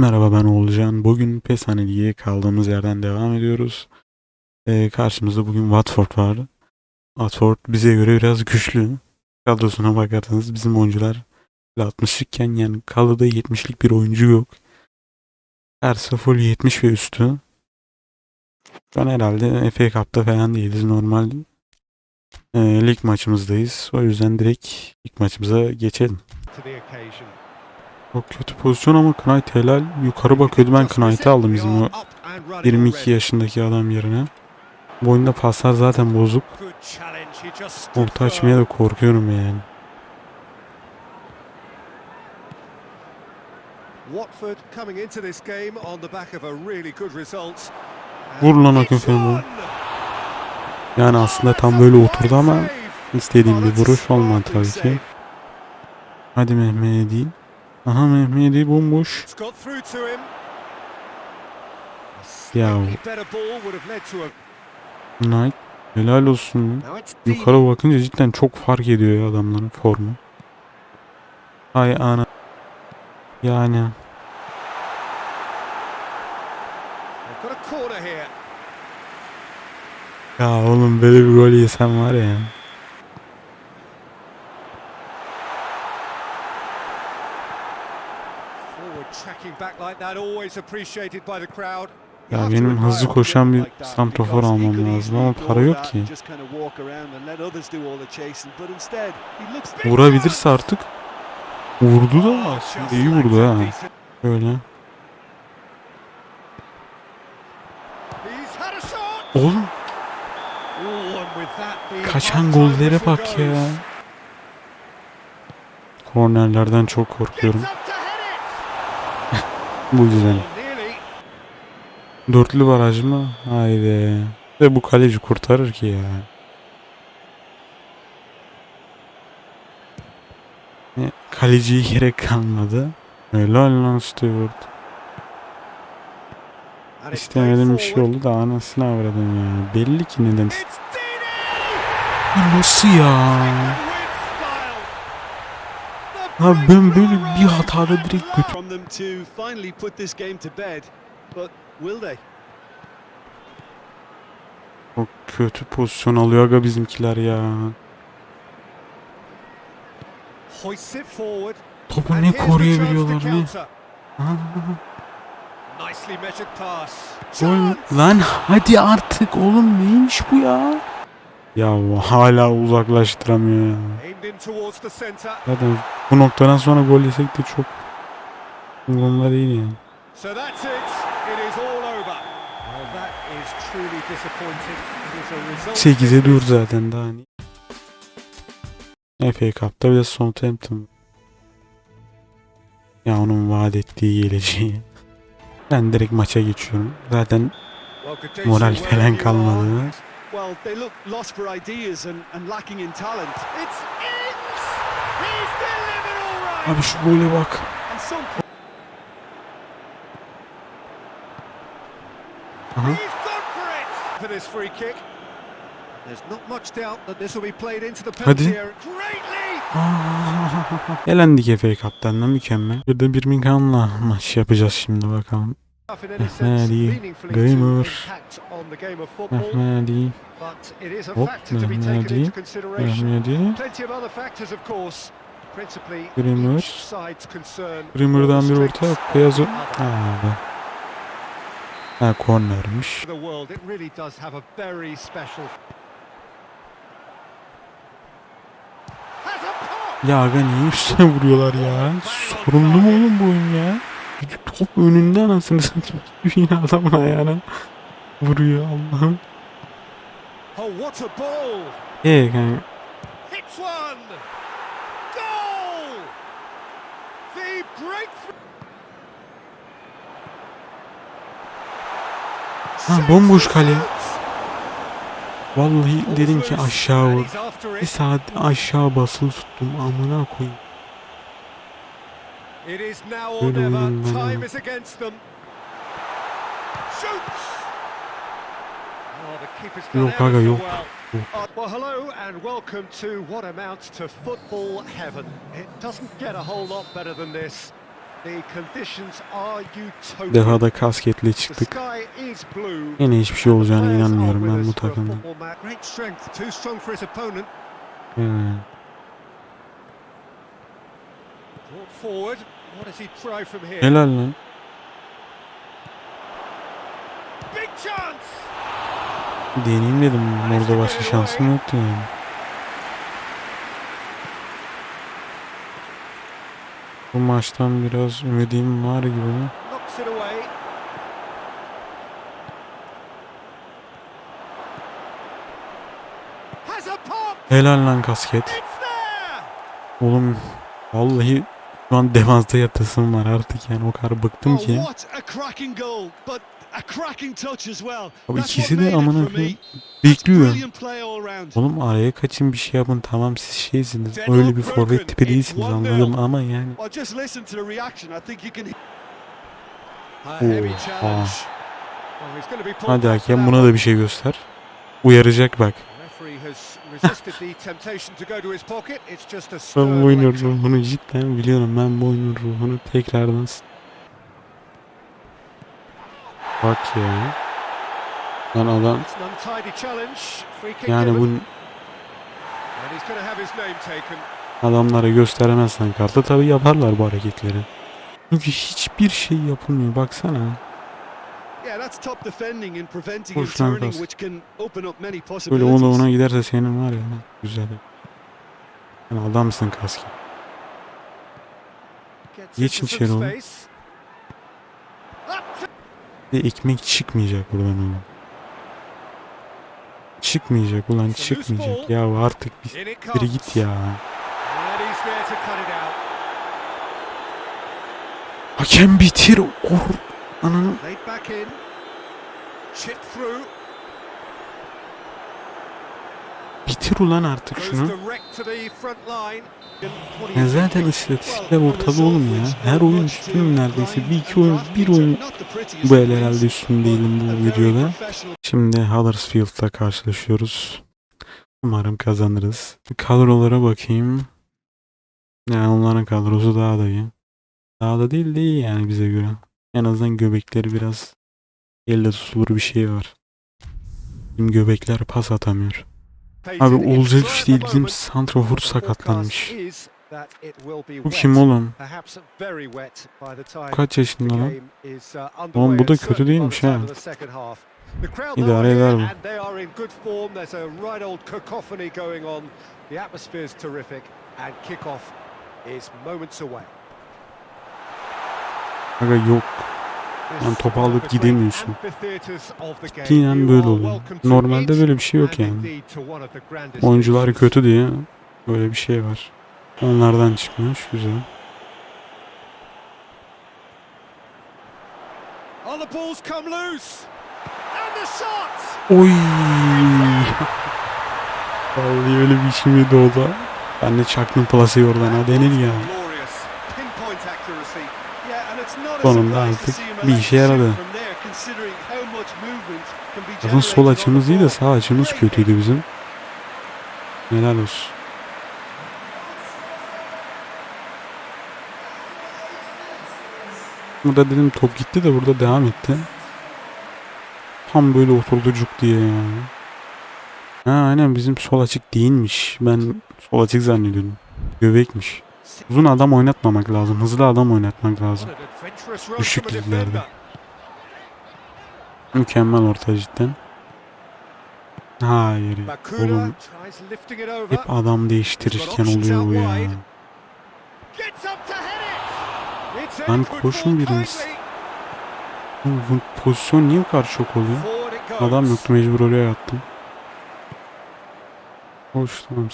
Merhaba ben Oğulcan. Bugün PES Ligi'ye kaldığımız yerden devam ediyoruz. Ee, karşımızda bugün Watford var. Watford bize göre biraz güçlü. Kadrosuna bakarsanız bizim oyuncular 60'lıkken yani kadroda 70'lik bir oyuncu yok. Her full 70 ve üstü. An herhalde FA Cup'ta falan değiliz. Normal e, lig maçımızdayız. O yüzden direkt ilk maçımıza geçelim. Çok kötü pozisyon ama Knight helal. Yukarı bakıyordu ben Knight'ı aldım bizim o 22 yaşındaki adam yerine. Bu oyunda paslar zaten bozuk. Orta açmaya da korkuyorum yani. Watford coming into this game on the back of a really good result. Vur lan And Akın it's Fenway. on! Yani aslında tam böyle oturdu ama istediğim bir vuruş olmadı tabii ki. Hadi Mehmedi. Aha Mehmedi bomboş. Ya. Knight. Helal olsun. Yukarı bakınca cidden çok fark ediyor ya adamların formu. Ay ana. Yani ya oğlum böyle bir gol yesem var ya. Ya benim hızlı koşan bir he almam lazım ama para yok ki. Vurabilirse artık. Vurdu da aslında iyi vurdu ha. Shot. Oğlum kaçan gollere bak ya. Kornerlerden çok korkuyorum. up to head it. Bu. Nearly. Dörtlü baraj mı? Haydi. Ve bu kaleci kurtarır ki ya. E, Kaleciye gerek kalmadı. Helal lan Stewart. İstemedim bir şey oldu da anasını avradım ya. Belli ki neden. Nasıl ya? Ha ben böyle bir hatada at direkt last. götür... from them to finally put this game to bed. But will they? Çok kötü pozisyon alıyor aga bizimkiler ya. Hoists it forward. Topu ne koruyabiliyorlar ne? Gol lan hadi artık oğlum neymiş bu ya? Ya hala uzaklaştıramıyor ya. Zaten bu noktadan sonra gol yesek de çok umurumda değil yani. So that's it. It is all over. Well, that is truly disappointing. It is a result. 8'e dur zaten daha hani. FA Cup'ta bir de Southampton. Ya onun vaat ettiği geleceği. Ben direkt maça geçiyorum. Zaten moral falan kalmadı. Well, they look lost for ideas and, and lacking in talent. It's it. He's delivered all right. Abi şu gole bak. Aha. He's gone for it. For this free kick. There's not much doubt that this will be played into the penalty area. Greatly. Elendik FA Cup'tan da mükemmel. Bir de Birmingham'la maç yapacağız şimdi bakalım. Mehmedi, Gamer. Mehmedi, Hop, Mehmedi. Mehmedi. Grimmer. Grimmer'dan bir orta the other. Ha, pop. Ya aga niye üstüne vuruyorlar ya? Sorunlu mu oğlum bu oyun ya? Top önünde anasını satayım. Yine adamın ayağına vuruyor Allah'ım. Ee kanka. Ha, bomboş kale. Vallahi dedim ki aşağı vur. Bir saat aşağı basılı tuttum amına koyayım. It is now or never. Time is against them. Shoots! Oh, the keeper's done Yok ever aga, so yok. well. Uh, well, hello and welcome to what amounts to football heaven. It doesn't get a whole lot better than this. The conditions are utopian. Defada kasketle The çıktık. Yine hiçbir şey olacağına inanmıyorum ben bu takımda. Great strength, too strong for his opponent. Brought forward. Helal lan. Deneyeyim dedim. Orada başka şansım yoktu yani. Bu maçtan biraz ümidim var gibi. Helal lan kasket. Oğlum vallahi şu an defansta yatasım var artık yani o kadar bıktım Oh, ki. Abi ikisi de. That's bekliyor. Oğlum araya kaçın bir şey yapın tamam siz şeysiniz. Öyle bir forvet tipi değilsiniz 1-0. anladım ama yani. Well, just listen to the reaction. I think you can. A Oh, Hadi hakem buna da bir şey göster. Uyaracak bak. Ben bu oyunun ruhunu cidden biliyorum. Ben bu oyunun ruhunu tekrardan Bak ya. Lan adam yani bu adamlara gösteremezsen kartı tabi yaparlar bu hareketleri. Çünkü hiçbir şey yapılmıyor baksana. Yeah, that's top defending and preventing and turning, which can open up many Böyle possibilities. ona ona giderse senin var ya güzel. Yani adamsın kaski. Geçin içeri to Ve ekmek çıkmayacak buradan oğlum. Çıkmayacak ulan çıkmayacak. Ya artık bir biri git ya. Hakem bitir. Or ananı. Bitir ulan artık şunu. Ya zaten istatistikler ortada oğlum ya. Her oyun üstünüm neredeyse. Bir iki oyun, bir oyun bu el herhalde üstün değilim bu videoda. Şimdi Huddersfield'la karşılaşıyoruz. Umarım kazanırız. Kadrolara bakayım. Yani onların kadrosu daha da iyi. Daha da değil de iyi yani bize göre. En azından göbekleri biraz elle tutulur bir şey var. Bizim göbekler pas atamıyor. Abi olacak iş değil bizim santrafor sakatlanmış. Bu kim oğlum? Kaç yaşında lan? Oğlum bu da kötü değilmiş ha. İdare eder bu. Aga yok. Yani topu alıp gidemiyorsun. Ciddiyen böyle oluyor. Normalde böyle bir şey yok yani. Oyuncular kötü diye böyle bir şey var. Onlardan çıkmış güzel. Oy. Vallahi öyle bir şey miydi o da? Ben de çaktım plasayı oradan ha denir ya. Sonunda artık bir işe yaradı. Zaten sol açımız iyi de sağ açımız kötüydü bizim. Helal olsun. Burada dedim top gitti de burada devam etti. Tam böyle oturdu cuk diye ya. Ha aynen bizim sol açık değilmiş. Ben sol açık zannediyordum. Göbekmiş. Uzun adam oynatmamak lazım. Hızlı adam oynatmak lazım. Düşük liglerde. Mükemmel orta cidden. Hayır. Oğlum hep adam değiştirirken oluyor bu ya. Lan koşun biriniz. Bu pozisyon niye bu kadar çok oluyor? Adam yoktu mecbur oraya yattım. Hoş tamam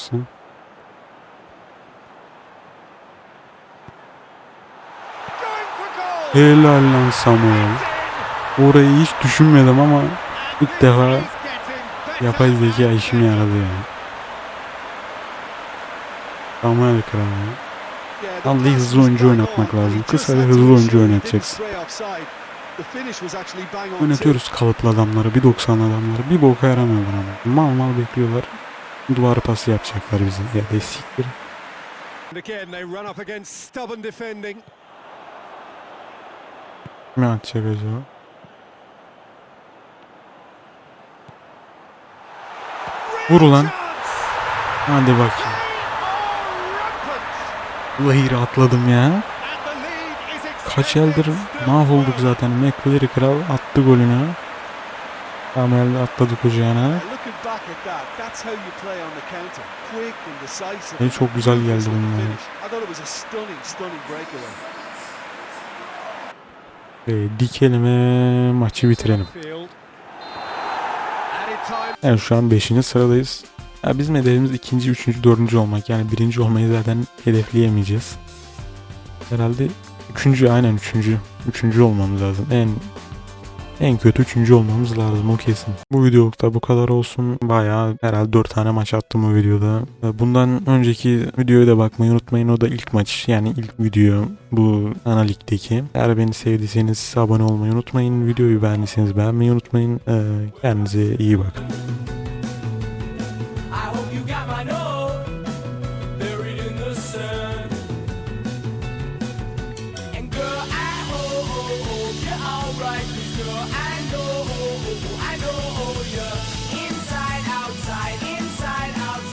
Helal lan Samuel. Orayı hiç düşünmedim ama ilk defa yapay zeka işime yaradı ya. Samuel kral ya. Vallahi hızlı oyuncu oynatmak lazım. Kısa ve hızlı oyuncu oynatacaksın. Oynatıyoruz kalıplı adamları, bir 90 adamları. Bir boka yaramıyorlar ama. Mal mal bekliyorlar. Duvar pası yapacaklar bize. Ya da siktir. And again, they run up against stubborn defending. Kime atacak acaba? Vur ulan. Hadi bakayım. Vallahi rahatladım ya. Kaç eldir mahvolduk zaten. McVery kral attı golünü. Amel atladı kucağına. Ve çok güzel geldi bunlar. Ve dikelim maçı bitirelim. Evet şu an 5. sıradayız. Ya bizim hedefimiz ikinci, üçüncü, dördüncü olmak. Yani birinci olmayı zaten hedefleyemeyeceğiz. Herhalde üçüncü, aynen üçüncü. Üçüncü olmamız lazım. En en kötü üçüncü olmamız lazım o kesin. Bu videolukta bu kadar olsun. Bayağı herhalde 4 tane maç attım o videoda. Bundan önceki videoya da bakmayı unutmayın. O da ilk maç yani ilk video bu ana ligdeki. Eğer beni sevdiyseniz abone olmayı unutmayın. Videoyu beğendiyseniz beğenmeyi unutmayın. Ee, kendinize iyi bakın.